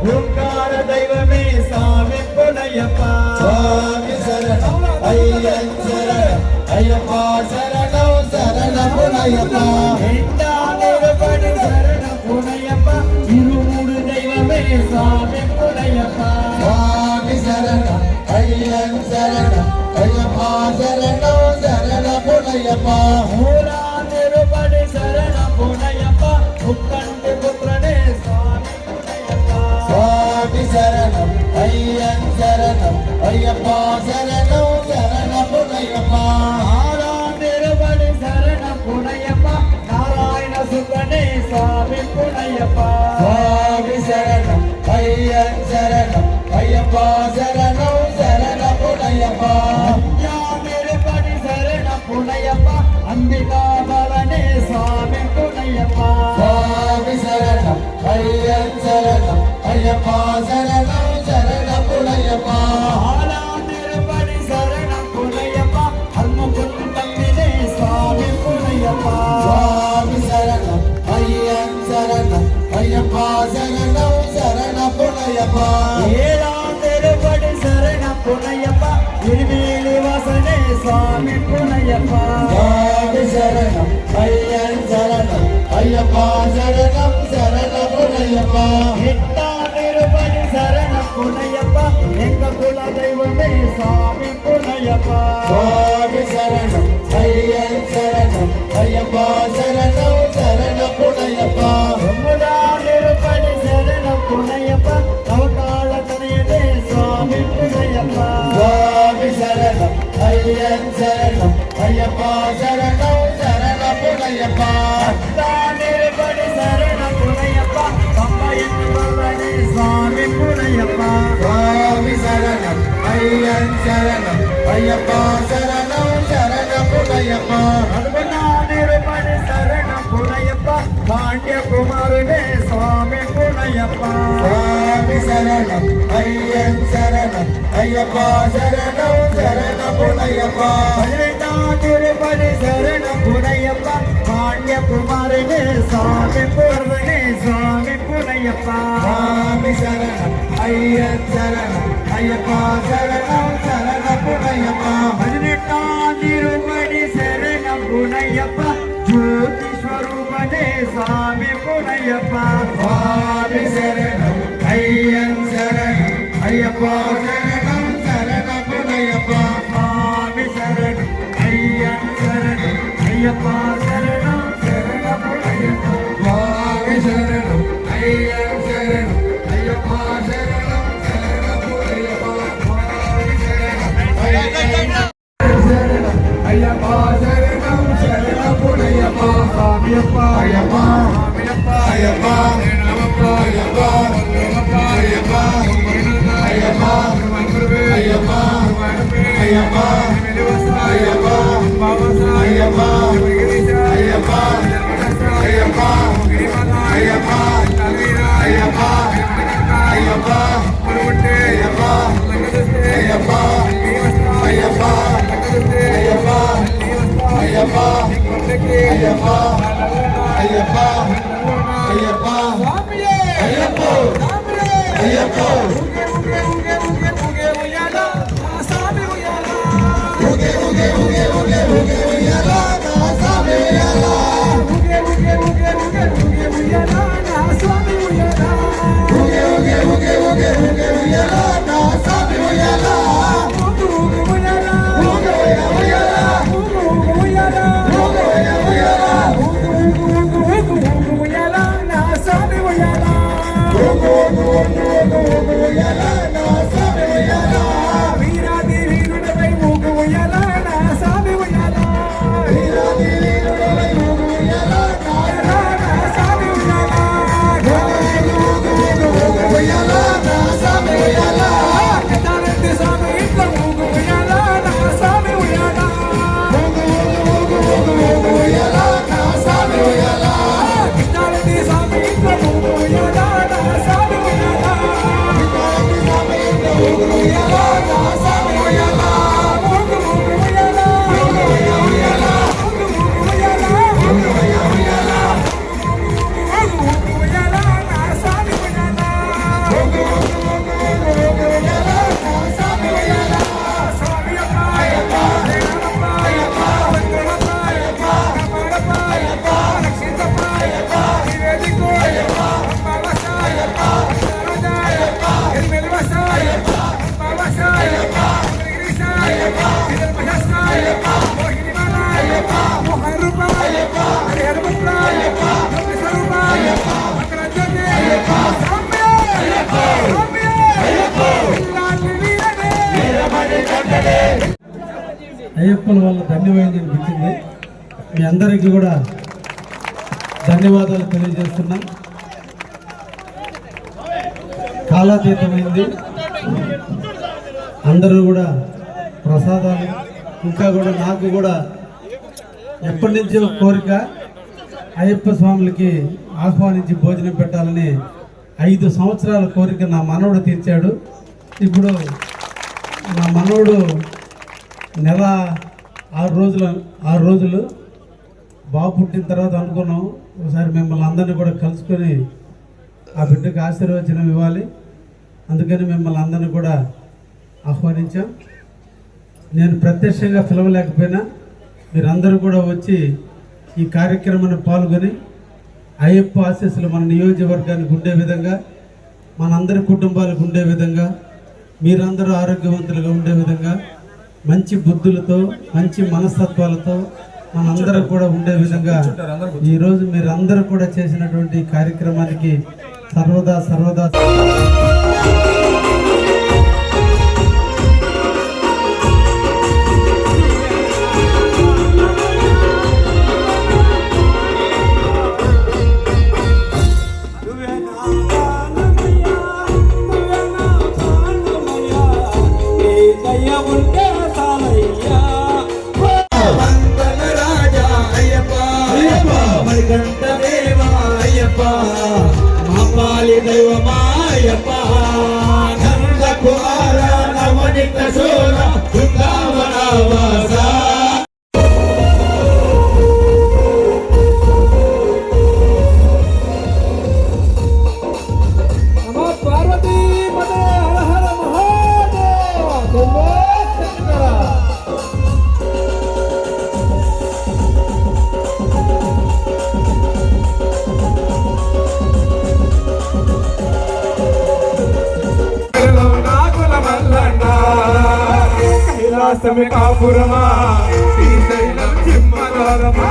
ஓங்கார தெய்வமே சாமி புனையப்பா. சுவாமி சரணம். ஐயன் சரணம். ஐயப்பா சரணம். சரண புனையப்பா. எட்டாம் சரண புனையப்பா. இருமூடு சாமி சரணம். ஐயன் சரணம். ஐயப்பா சரணம். சரண புனையப்பா. சரணம் ஐயப்பா சரணம் சரணம் புனையப்பா. ஆறாம் திருவடி சரணம் புனையப்பா. நாராயண சுகனே சாமி புனையப்பா. சுவாமி சரணம் ஐயன் சரணம் ஐயப்பா சரணம் சரணம் புனையப்பா. திருவடி சரணம் புனையப்பா. அம்பிகா பவனே சாமி புனையப்பா. சுவாமி சரணம் ஐயன் சரணம் ஐயப்பா சரணம் சாமி சரணம் ஐயன் சரணம் ஐயப்பா சரணம் சரணம் ஐயப்பா எட்டாண்டிருப்பது சரணம் புனையப்பா எங்க குல தெய்வமே சாமி சரணம் ஐயன் சரணம் ஐயப்பா சரணம் சரண புனையப்பா புனையப்பா சரணம் சரண புனையப்பா. தானிருபடி சரண புனையப்பா. அப்பா என்று பவனே சுவாமி புனையப்பா. சுவாமி சரணம் ஐயன் சரணம் ஐயப்பா சரணம் சரண புனையப்பா. அனுபவானிருபடி சுவாமி புனையப்பா. சுவாமி சரணம் ஐயன் சரணம் ஐயப்பா சரணம் சரணம் புனையப்பா. பதினெட்டாம் திருப்பதி சரணம் புனையப்பா. பாண்டிய குமாரனே சாமி பூர்வனே சுவாமி புனையப்பா. சாமி சரணம் ஐயன் சரணம் ஐயப்பா சரணம் சரணம் சரணம் ஐயன் சரணம் ஐயப்பா சரணம். upon అయ్యప్పల వల్ల ధన్యమైంది అనిపించింది మీ అందరికీ కూడా ధన్యవాదాలు తెలియజేస్తున్నా. కాలాతీతమైంది. అందరూ కూడా ప్రసాదాలు ఇంకా కూడా నాకు కూడా ఎప్పటి నుంచో కోరిక అయ్యప్ప స్వాములకి ఆహ్వానించి భోజనం పెట్టాలని ఐదు సంవత్సరాల కోరిక నా మనవడు తీర్చాడు. ఇప్పుడు నా మనవడు నెల ఆరు రోజులు ఆరు రోజులు బాబు పుట్టిన తర్వాత అనుకున్నాం. ఒకసారి మిమ్మల్ని అందరినీ కూడా కలుసుకొని ఆ బిడ్డకు ఆశీర్వచనం ఇవ్వాలి. అందుకని మిమ్మల్ని అందరినీ కూడా ఆహ్వానించాం. నేను ప్రత్యక్షంగా పిలవలేకపోయినా మీరందరూ కూడా వచ్చి ఈ కార్యక్రమాన్ని పాల్గొని అయ్యప్ప ఆశీస్సులు మన నియోజకవర్గానికి ఉండే విధంగా మనందరి కుటుంబాలకు ఉండే విధంగా మీరందరూ ఆరోగ్యవంతులుగా ఉండే విధంగా మంచి బుద్ధులతో మంచి మనస్తత్వాలతో మనందరూ కూడా ఉండే విధంగా ఈరోజు మీరందరూ కూడా చేసినటువంటి కార్యక్రమానికి సర్వదా సర్వదా ఉంటే కైలాసమే కాపురమా? శ్రీశైలం సింహద్వారమా?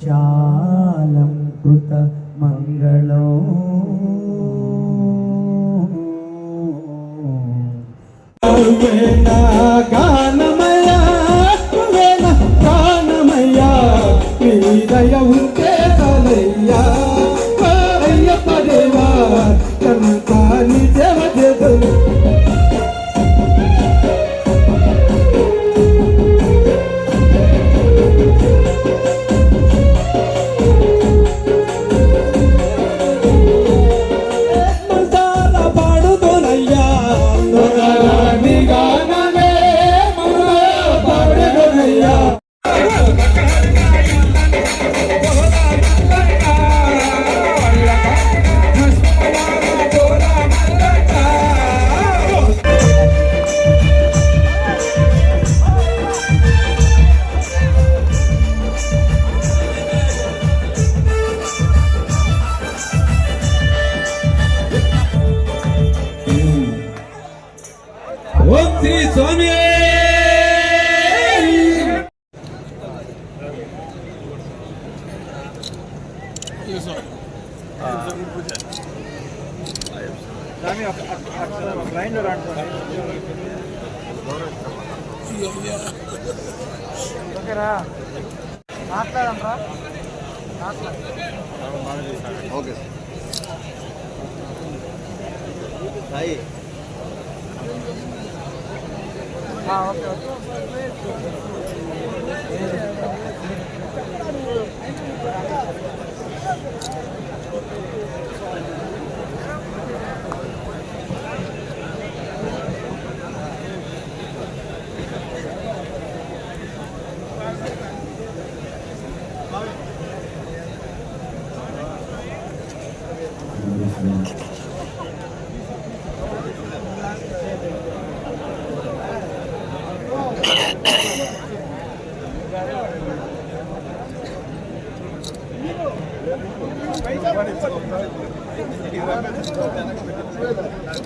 పించాలం కృత మంగళో. గానం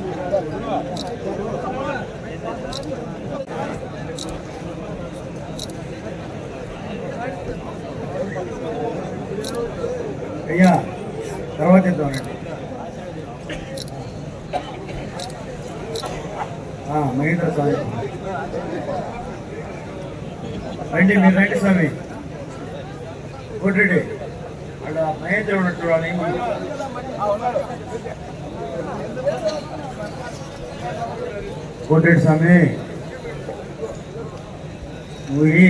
Next. కొట్టండి స్వామి ఊరి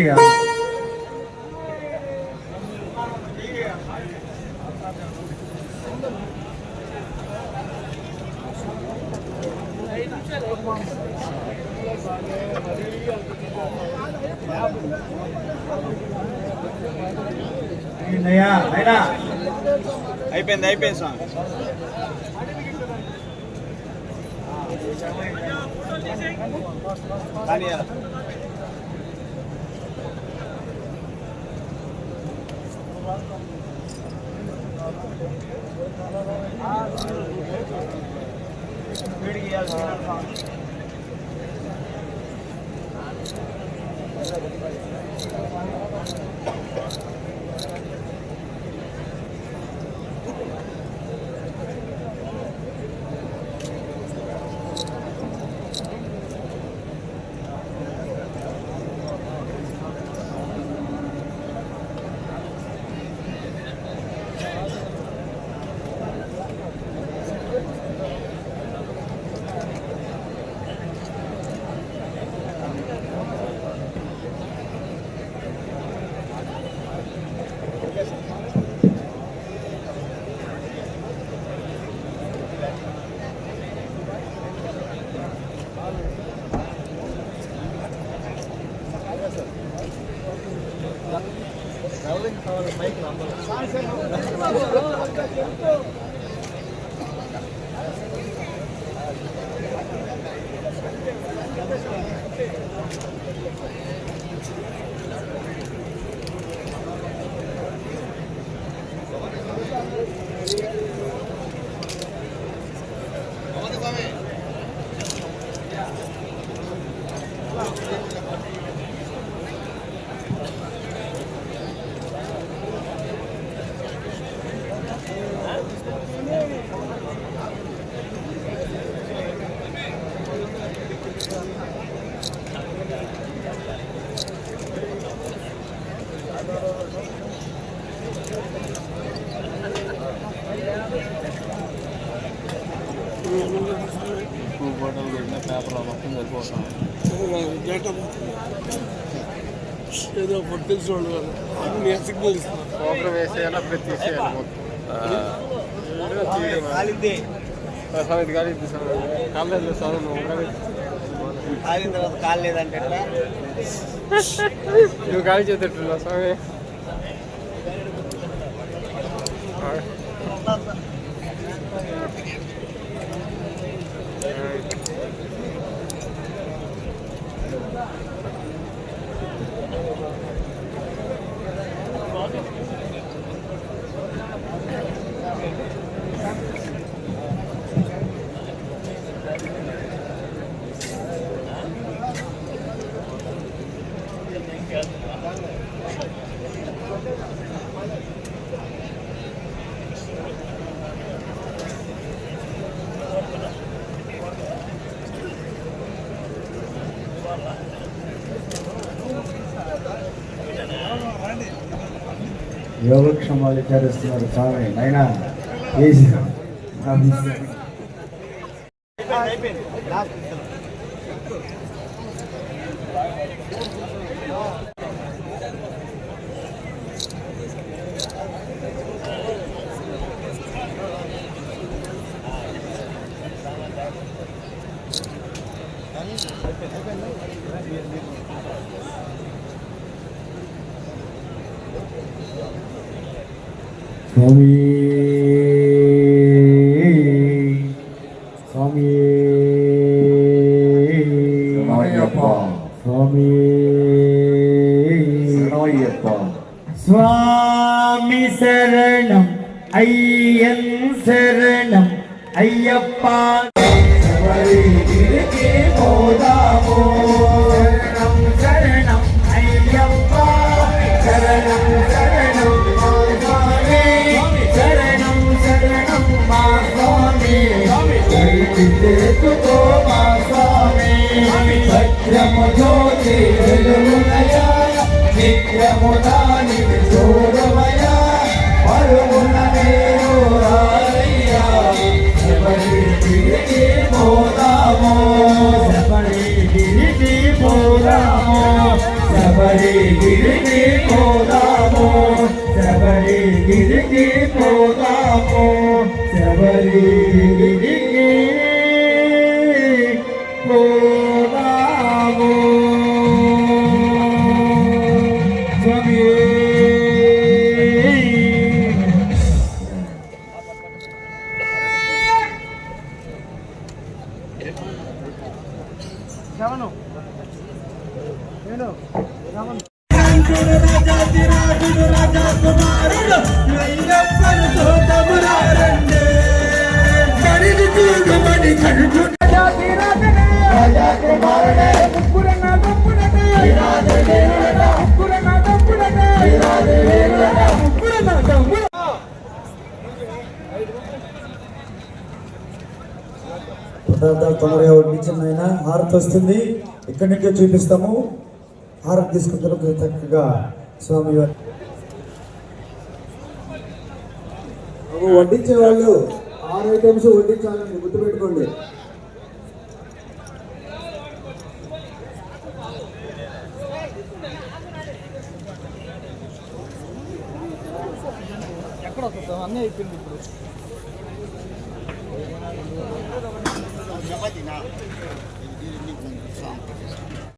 అయ్యా అయినా అయిపోయింది అయిపోయింది స్వామి Daniela. Good, yeah, ఏదో వాళ్ళు సిగ్నల్ వేసేయాలి అప్పుడే తీసేయాలి కాలిద్ది మొత్తం కాలేదు కాలేదు సార్ కాలిన తర్వాత కాలేదంటే? నువ్వు ఖాళీ చేసేట్టున్నా స్వామి. యోగక్షమాలు విచారిస్తున్నారు స్వామి అయినా చేసి సత్యము జ్యోతి వెలుగునయా నిత్యము దాని చూడవయా పరుగున మీరు రారయ్యా శబరి గిరికి పోదాము శబరి గిరికి పోదాము శబరి గిరికి పదార్థాలు తొందరగా వడ్డించిన ఆయన హారతి వస్తుంది. ఇక్కడి నుంచే చూపిస్తాము. హారతి తీసుకుంటారు చక్కగా స్వామి వడ్డించే వాళ్ళు. ఆరు ఐటమ్స్ వడ్డించాలండి గుర్తుపెట్టుకోండి.